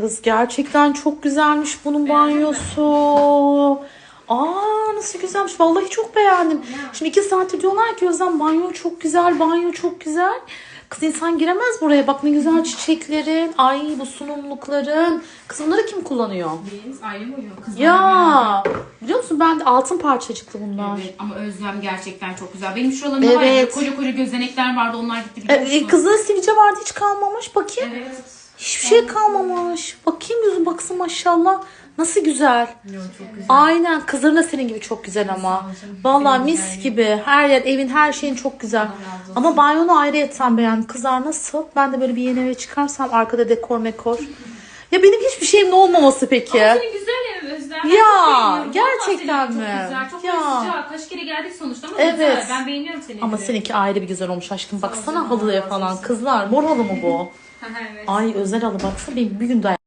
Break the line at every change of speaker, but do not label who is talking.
Kız gerçekten çok güzelmiş bunun banyosu. Aa nasıl güzelmiş. Vallahi çok beğendim. Şimdi iki saattir diyorlar ki Özlem banyo çok güzel, banyo çok güzel. Kız insan giremez buraya. Bak ne güzel çiçeklerin. Ay bu sunumlukların. Kız bunları kim kullanıyor?
Biz mi uyuyor kızlar?
Ya biliyor musun ben de altın parçacıklı bunlar.
Evet ama Özlem gerçekten çok güzel. Benim şuralarımda var ya
Evet.
koca koca gözenekler vardı onlar gitti
E,
biliyor
e,
musun?
kızın sivilce vardı hiç kalmamış. Bakayım.
Evet.
Hiçbir şey kalmamış. Bakayım yüzün baksın maşallah. Nasıl güzel.
Çok güzel.
Aynen kızların da senin gibi çok güzel ama. Vallahi mis gibi. Her yer evin her şeyin çok güzel. Ama banyonu ayrı etsen beğendim. Kızlar nasıl? Ben de böyle bir yeni eve çıkarsam arkada dekor mekor. Ya benim hiçbir şeyim olmaması peki.
Ama senin güzel ev Özlem. Ben
Ya,
çok beğeniyorum.
gerçekten
Vallahi senin
mi?
Çok güzel. Çok
Ya.
sıcak. Kaç kere geldik sonuçta ama
Evet.
güzel. Ben beğeniyorum seni.
Ama seninki ayrı bir güzel olmuş aşkım. Baksana halıya falan. Kızlar mor halı mı bu?
evet.
Ay özel halı baksana benim bir gün dayan.